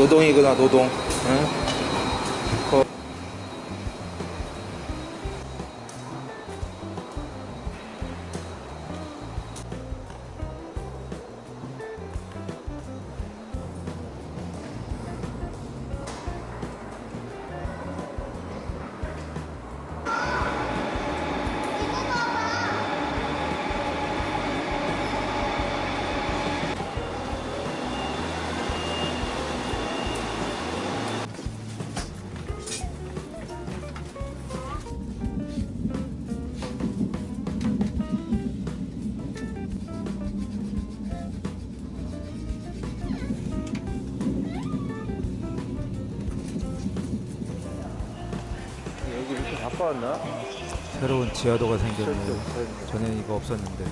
노동이구나 노동. 응? 바꿔왔나? 새로운 지하도가 생겼네요. 전에는 이거 없었는데.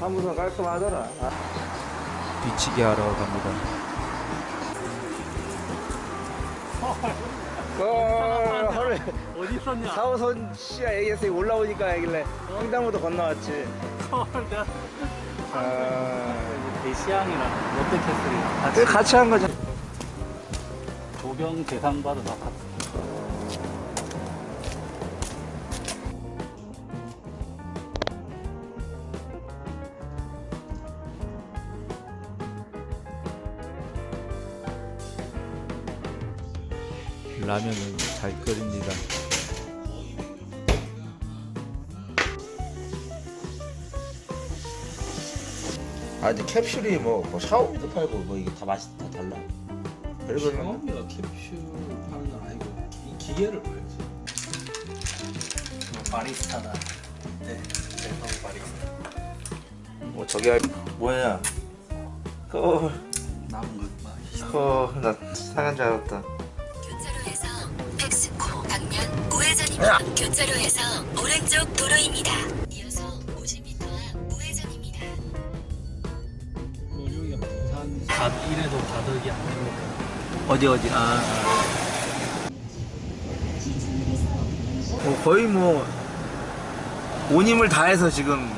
사무소 깔끔하더라. 아, 뒤치기 하러 갑니다. 어, 어디 있었냐? 4호선 시야 AS에 올라오니까 하길래 횡단보도 건너왔지. 서울 내가 아, 대시양이랑 롯데캐슬이랑 같이 그 같이 한 거죠. 조경 대상 받은 아파트. 라면은 잘 끓입니다. 아, 근데 캡슐이 뭐, 뭐 샤오미도 팔고 뭐 이게 다 맛이 다 달라. 많아. 샤오미가 캡슐 파는 건 아니고 이 기계를 팔지. 뭐 바리스타다. 네, 대성 바리스타. 뭐 저기 할 뭐야? 그, 남은 것 막. 그, 나 상한 줄 알았다. 교차로에서 오른쪽 도로입니다. 이어서 50m 앞 우회전입니다. 그 여기가 부산 가, 이래도 가덕이 안 됩니까? 어디 어디? 아, 뭐 거의 뭐 온 힘을 다해서 지금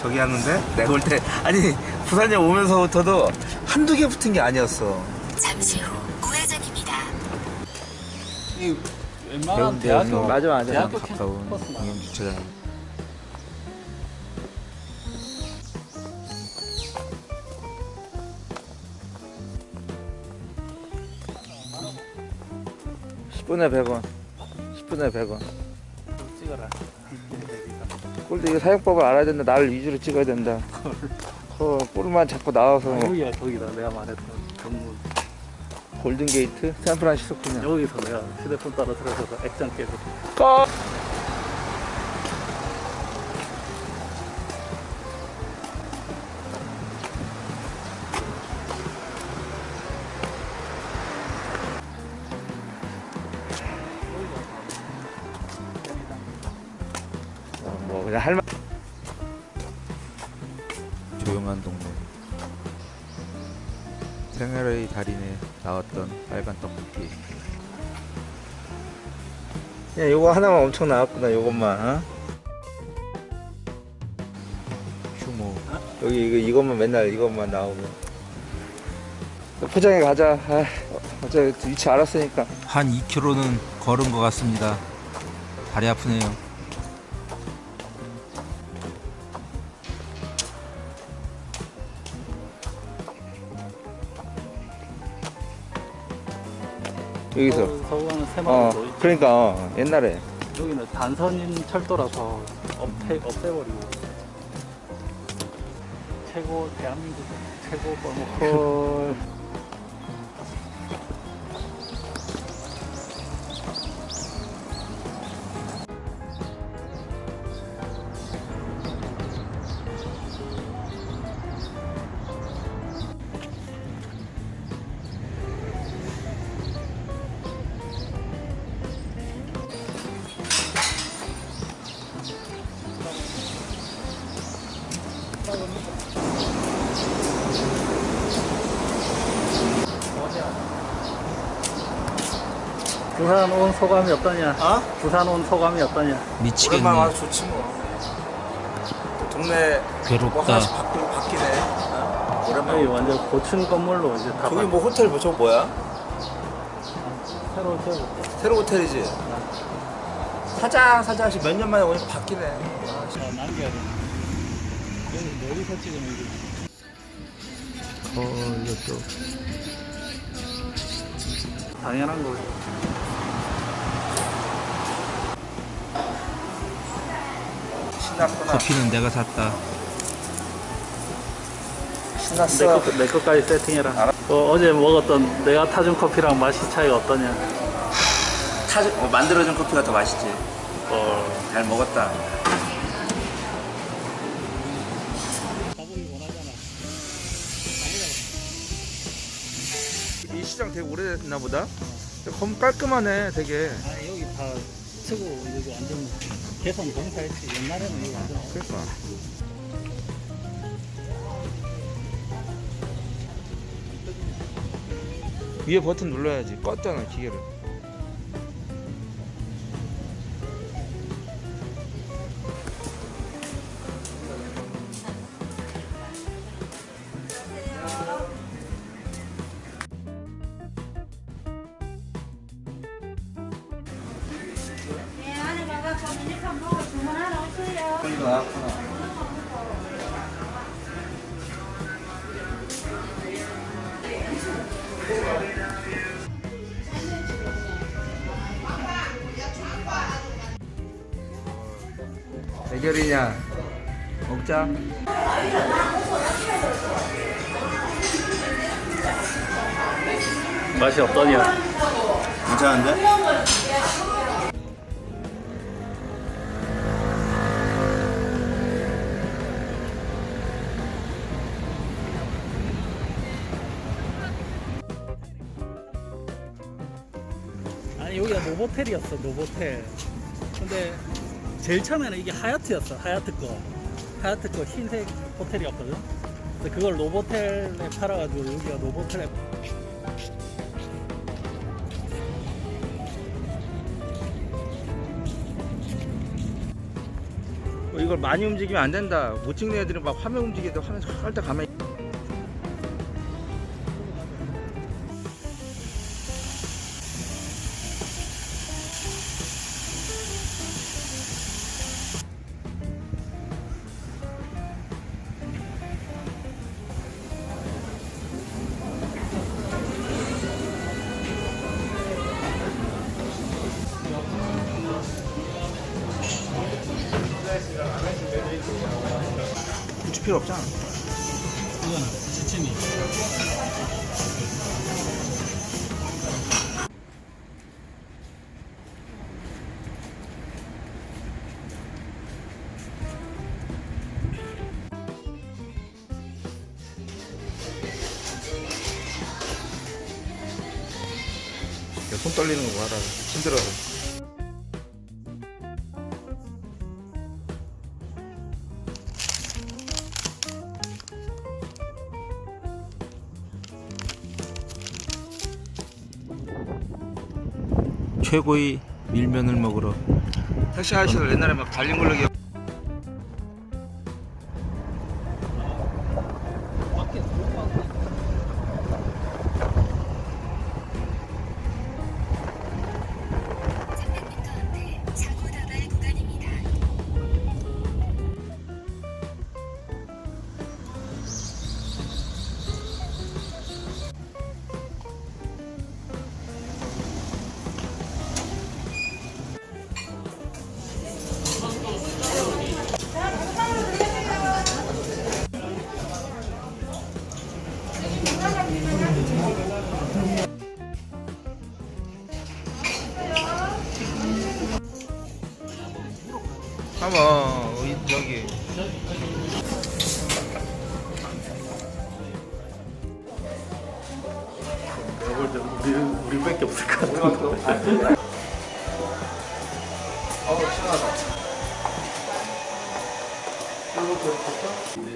저기 하는데 내가 볼 때 아니 부산에 오면서부터도 한두 개 붙은 게 아니었어. 잠시 후 우회전입니다. 이 웬만한 해운대에서 대학교 맞아, 맞아. 대학교 가까운 캠퍼스. 공영 주차장. 십 10분에 100원. 10분에 100원. 찍어라. 꼴도 이거 사용법을 알아야 된다. 나를 위주로 찍어야 된다. 어, 꼴만 자꾸 나와서 여기야 거기다 내가 말했던. 골든게이트 샌프란시스코냐. 여기서 내가 휴대폰 떨어뜨려서 액정 깨고. 꺼. 어, 뭐 그냥 할 말. 조용한 동네. 생활의 달인에 나왔던 빨간 떡볶이. 야, 요거 하나만 엄청 나왔구나. 요것만. 어? 휴모. 여기 이거 이것만 맨날 이것만 나오고. 포장해 가자. 아, 어차피 위치 알았으니까. 한 2km는 걸은 것 같습니다. 다리 아프네요. 여기서. 서울, 서울 가는 어. 그러니까 어, 옛날에. 여기는 단선인 철도라서 없애, 없애버리고 최고 대한민국 최고 골목 헐. 부산 온 소감이 어떠냐? 어? 부산 온 소감이 어떠냐? 미치겠네. 오랜만에 좋지 뭐. 동네 뭐 괴롭다. 뭐 바뀌네. 어? 오랜만에. 여기 완전 고층 건물로 이제 다 거기 뭐 호텔 뭐 저거 뭐야? 새로 세우고 새로 호텔이지? 사장 사장씩 몇 년 만에 오니까 바뀌네. 아, 씨. 다 남겨야 돼. 여기 여기서 찍으면 이게 어, 이것도. 당연한 거지. 신났구나. 커피는 내가 샀다. 내, 신났어. 것, 내 것까지 세팅해라. 어, 어제 먹었던 내가 타준 커피랑 맛이 차이가 어떠냐? 타 어, 만들어준 커피가 더 맛있지. 어. 잘 먹었다. 이 시장 되게 오래됐나 보다. 검 깔끔하네, 되게. 아 여기 다 쓰고 여기 완전 개선 공사했지. 옛날에는 여기 완전 그러니까. 위에 버튼 눌러야지. 껐잖아, 기계를. 나왔구나. 대결이냐? 먹자. 맛이 어떠냐? 괜찮은데? 노보텔이었어 노보텔. 근데 제일 처음에는 이게 하얏트였어 하얏트 거. 하얏트 거 흰색 호텔이었거든. 근데 그걸 노보텔에 팔아가지고 여기가 노보텔에 어, 이걸 많이 움직이면 안 된다. 못 찍는 애들은 막 화면 움직이는데 화면 살짝 가만히. 굳이 필요 없잖아. 이거는 지침이. 손 떨리는 거 봐라. 힘들어 최고의 밀면을 먹으러. 택시 아저씨들 옛날에 막 달린 걸로 기억. 한번 이 저기. 우리 우리밖에 없을 것 같은데. 어우 시원하다. 우리는 아직